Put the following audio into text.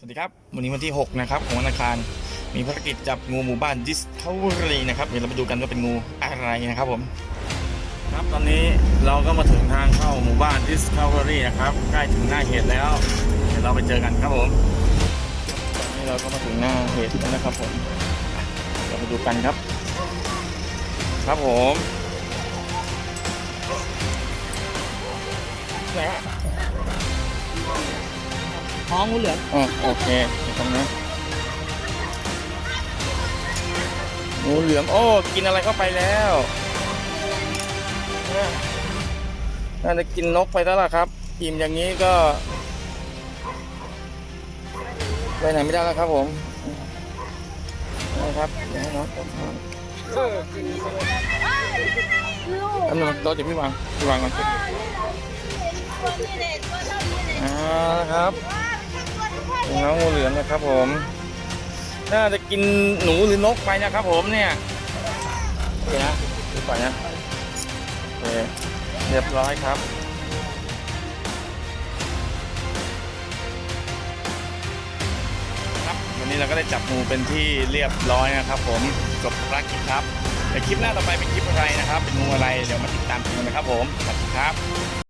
สวัสดีครับ วันนี้วันที่ 6 นะครับ ของวันอังคาร มีภารกิจจับงูหมู่บ้าน Discovery นะครับ เดี๋ยวเราไปดูกันว่าเป็นงูอะไรนะครับผม ครับตอนนี้เราก็มาถึงทางเข้าหมู่บ้าน Discovery นะครับ ใกล้ถึงหน้าเหตุแล้ว เดี๋ยวเราไปเจอกันครับผมตอนนี้เราก็มาถึงหน้าเหตุแล้วนะครับผม เราไปดูกันครับ ครับผมไหนอะ ท้องงูเหลือมอ๋อโอเคเดี๋ยวตรงนี้งูเหลือมโอ้กินอะไรเข้าไปแล้วเนี่ยน่าจะกินนกไปแล้วล่ะครับอิ่มอย่างนี้ก็ไปไหนไม่ได้แล้วครับผมนะครับเดี๋ยวให้น้องผมทานอันนึงรถเดี๋ยวพี่วางพี่วางก่อนอ่าครับ น้องงูเหลือมนะครับผม น่าจะกินหนูหรือนกไปนะครับผมเนี่ยโอเคนะดูก่อนนะโอเคเรียบร้อยครับครับวันนี้เราก็ได้จับงูเป็นที่เรียบร้อยนะครับผมจบภารกิจครับเดี๋ยวคลิปหน้าต่อไปเป็นคลิปอะไรนะครับ เป็นงูอะไรเดี๋ยวมาติดตามชมกันนะครับผมสวัสดีครับ